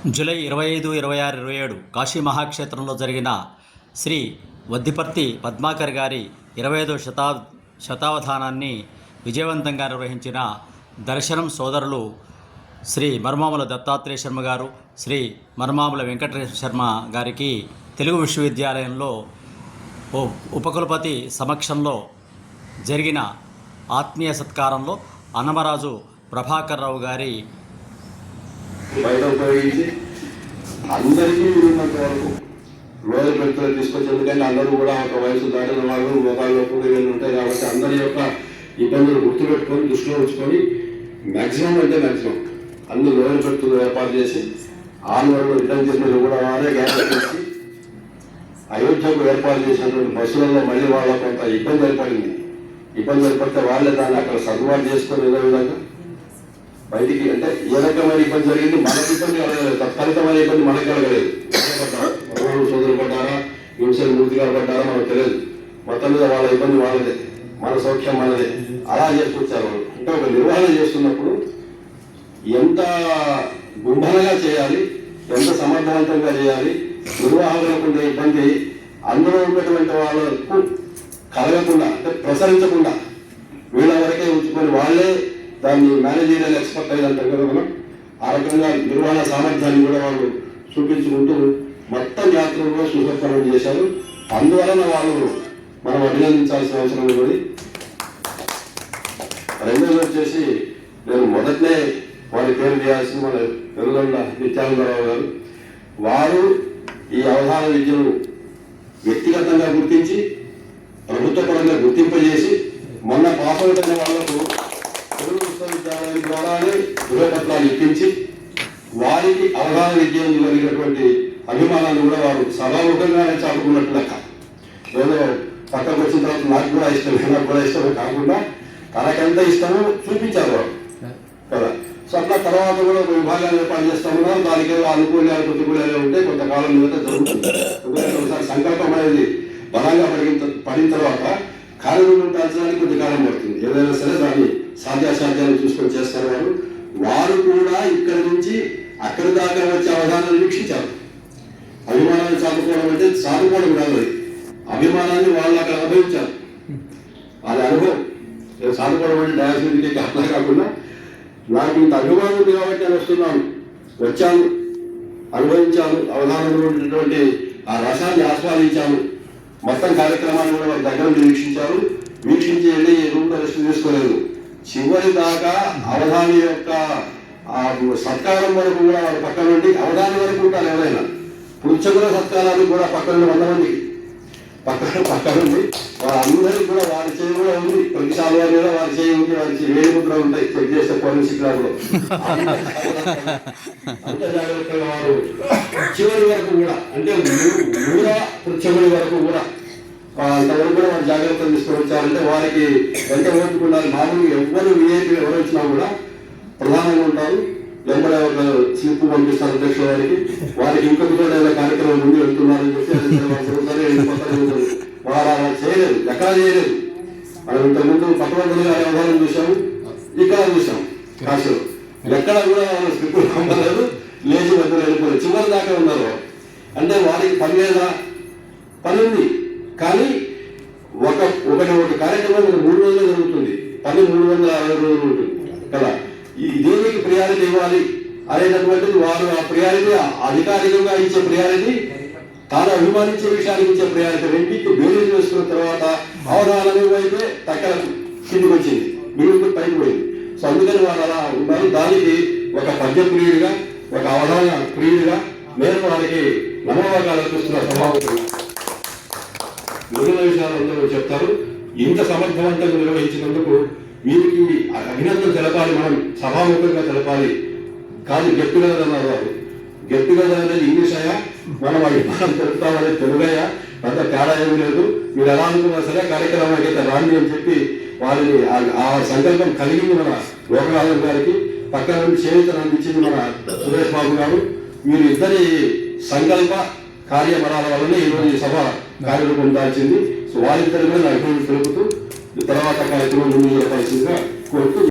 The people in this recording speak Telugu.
జూలై ఇరవై ఐదు ఇరవై ఆరు ఇరవై ఏడు కాశీ మహాక్షేత్రంలో జరిగిన శ్రీ వద్దిపర్తి పద్మాకర్ గారి ఇరవై ఐదో శతా శతావధానాన్ని విజయవంతంగా నిర్వహించిన దర్శనం సోదరులు శ్రీ మర్మాముల దత్తాత్రేయ శర్మ గారు శ్రీ మర్మాముల వెంకటేశ్వర శర్మ గారికి తెలుగు విశ్వవిద్యాలయంలో ఓ ఉపకులపతి సమక్షంలో జరిగిన ఆత్మీయ సత్కారంలో అన్నమరాజు ప్రభాకర్ రావు గారి బయట ఉపయోగించి అందరికీ వీలున్నంత వరకు లోయర్ వ్యక్తులు తీసుకొచ్చి ఎందుకంటే అందరూ కూడా ఒక వయసు దాటిన వాళ్ళు మొబైల్లో ఇవన్నీ ఉంటాయి కాబట్టి అందరి యొక్క ఇబ్బందులు గుర్తుపెట్టుకొని దృష్టిలో ఉంచుకొని మ్యాక్సిమం అంటే మ్యాక్సిమం అన్ని రోజు వ్యక్తులు ఏర్పాటు చేసి ఆన్ రిటర్న్ చేసిన కూడా వారే గ్యాప్ చేసి అయోధ్యకు ఏర్పాటు చేసినటువంటి బస్సులలో మళ్ళీ వాళ్ళ కొంత ఇబ్బంది ఏర్పడింది. ఇబ్బంది ఏర్పడితే వాళ్ళే దాన్ని అక్కడ సర్దుబాటు చేసుకొని ఏదో విధంగా బయటికి అంటే ఏ రకమైన ఇబ్బంది జరిగింది? మనకి ఇబ్బంది కలగలేదు తత్ఫలితమైన ఇబ్బంది మనకి కలగలేదు. ఎవరు సోదరులు పడ్డారా? హింసలు మూర్తి గారు పడ్డారా? మనకు తెలియదు. మొత్తం మీద వాళ్ళ ఇబ్బంది వాళ్ళదే. మన సౌఖ్యం మనదే. అలా చేసుకొచ్చారు వాళ్ళు. అంటే ఒక నిర్వహణ చేస్తున్నప్పుడు ఎంత గుంభనగా చేయాలి ఎంత సమర్థవంతంగా చేయాలి నిర్వాహకులకు ఉండే ఇబ్బంది అందులో ఉన్నటువంటి వాళ్ళకు కలగకుండా అంటే ప్రసరించకుండా వీళ్ళ వరకే ఉంచుకొని వాళ్ళే దాన్ని మేనేజీరియల్ ఎక్స్పర్ట్ అయ్యి అంటారు కదా మనం. ఆ రకంగా నిర్వహణ సామర్థ్యాన్ని కూడా వాళ్ళు చూపించుకుంటూ మొత్తం యాత్రలో సుసంపన్నం చేశారు. అందువలన వాళ్ళు మనం అభినందించాల్సిన అవసరం ఉంది రెండోది వచ్చేసి నేను మొదటనే వారి పేరు చేయాల్సిన మన వెలుగొండ నిత్యానందరావు గారు. వారు ఈ అవధాన విద్యను వ్యక్తిగతంగా గుర్తించి ధృవపత్రాలు ఇప్పించి వారికి అవగాహన విద్యను కలిగినటువంటి అభిమానాన్ని కూడా వారు సభాముఖంగానే చాటుకున్నట్టు లెక్క. ఏదో పక్కకు వచ్చిన తర్వాత నాకు కూడా ఇష్టం నాకు కూడా ఇష్టమే కాకుండా తనకెంత ఇష్టమో చూపించారు వారు. కదా? సో అట్లా తర్వాత కూడా ఒక విభాగాలు ఏర్పాటు చేస్తామన్నా దానికి ఏదో అనుకూలాలు ప్రతికూలాలు ఉంటే కొంతకాలం మీద జరుగుతుంది. ఒకసారి సంకల్పం అనేది బలంగా పడిన పడిన తర్వాత కార్యక్రమం పెంచడానికి కొంతకాలం పడుతుంది. ఏదైనా సరే దాన్ని సాధ్యాసాధ్యాన్ని చూసుకొని చేస్తారు వారు. వారు కూడా ఇక్కడి నుంచి అక్కడ దాకా వచ్చే అవగాహన వీక్షించారు అభిమానాన్ని చాటుకోవడం అంటే చాటుకోవడం కాదు అది. అభిమానాన్ని వాళ్ళు అక్కడ అనుభవించారు వాళ్ళ అనుభవం. నేను అంటే డయాస్ అట్లా కాకుండా నాకు ఇంత అభిమానం ఉంది కాబట్టి నేను వస్తున్నాను. వచ్చాను. అనుభవించాను. అవధానంలో ఉన్నటువంటి ఆ రసాన్ని ఆస్వాదించాను. మొత్తం కార్యక్రమాన్ని కూడా వారి దగ్గర వీక్షించారు. వీక్షించి వెళ్ళి రూమ్ రెస్ట్ తీసుకోలేదు చివరి దాకా అవధాని యొక్క ఆ సత్కారం వరకు కూడా వాళ్ళ పక్కన నుండి అవధాని వరకు ఉంటారు ఎవరైనా. పుచ్చగుల సత్కారానికి కూడా పక్కన వంద మంది పక్కన పక్కన ఉంది వాళ్ళందరికీ కూడా వారి చేయి కూడా ఉంది. ప్రతి సాల్వా మీద వారి చేయి ఉంది వారి చేయి వేడి ముద్ర ఉంటాయి. చెక్ చేస్తే ఫోరెన్సిక్ ల్యాబ్లో అంత జాగ్రత్తగా వారు చివరి వరకు కూడా అంటే మూడ చివరి వరకు కూడా ఆ, కూడా వారు జాగ్రత్తలు తీసుకొచ్చారంటే వారికి ఎంత ఓపిక మామూలుగా ఎవ్వరు విఐపీ ఎవరు వచ్చినా కూడా ప్రధానంగా ఉంటారు. వెంబడే ఒక స్లిప్ పంపిస్తారు అధ్యక్షుల వారికి. వారికి ఇంకొక చోట ఏదైనా కార్యక్రమం ముందు వెళ్తున్నారని చెప్పి వారు అలా చేయలేదు ఎక్కడా చేయలేదు. మనం ఇంతకుముందు పట్టణంలో గారి వ్యవహారం చూసాము ఇక్కడ చూసాం కాశీలో. ఎక్కడ కూడా వాళ్ళు స్లిప్ పంపలేదు లేచి మధ్యలో వెళ్ళిపోలేదు చివరి దాకా ఉన్నారు అంటే వారికి పని లేదా పని ఉంది కానీ ఒక ఒకటి ఒక కార్యక్రమం మూడు రోజులు జరుగుతుంది. పని మూడు వందల అరవై రోజులు ఉంటుంది. కదా? ఈ దేనికి ప్రియారిటీ ఇవ్వాలి అనేటటువంటిది వారు ఆ ప్రియారిటీ అధికారికంగా ఇచ్చే ప్రియారిటీ తాను అభిమానించే విషయానికి ఇచ్చే ప్రియారిటీ రెండింటి బేరీజ్ చేసుకున్న తర్వాత అవధానం వైపే తక్కువ కిందికి వచ్చింది మిగిలిన పైకి పోయింది. సో అందుకని వారు అలా ఉన్నారు. దానికి ఒక పద్య ప్రియుడిగా ఒక అవధాన ప్రియుడిగా నేను వారికి నమ్మకాలు చూస్తున్న సమావేశం సందర్భంలో చెప్తారు? ఇంత సమర్థవంతంగా నిర్వహించినందుకు వీరికి అభినందన తెలపాలి మనం సభాముఖంగా తెలపాలి. కాదు గట్టిగా అన్నారు వారు. గట్టిగా అనేది ఇంగ్లీష్ అయ్యా మనం అభిమానం తెలుపుతామనేది తెలుగయ్యా పెద్ద తేడా ఏమీ లేదు. మీరు ఎలా అనుకున్నా సరే కార్యక్రమానికి అయితే రాండి అని చెప్పి వారిని ఆ- సంకల్పం కలిగింది మన లోకనాథం గారికి. పక్కన నుండి చేయుతను అందించింది మన సురేష్ బాబు గారు. వీరి ఇద్దరి సంకల్ప కార్యబలాల వల్లనే ఈరోజు ఈ సభ కార్యరూపం దాల్చింది. సో వారిద్దరి మీద నా అభివృద్ధి తెలుపుతూ తర్వాత కార్యక్రమం ముందు జరపాల్సిందిగా కోరుతూ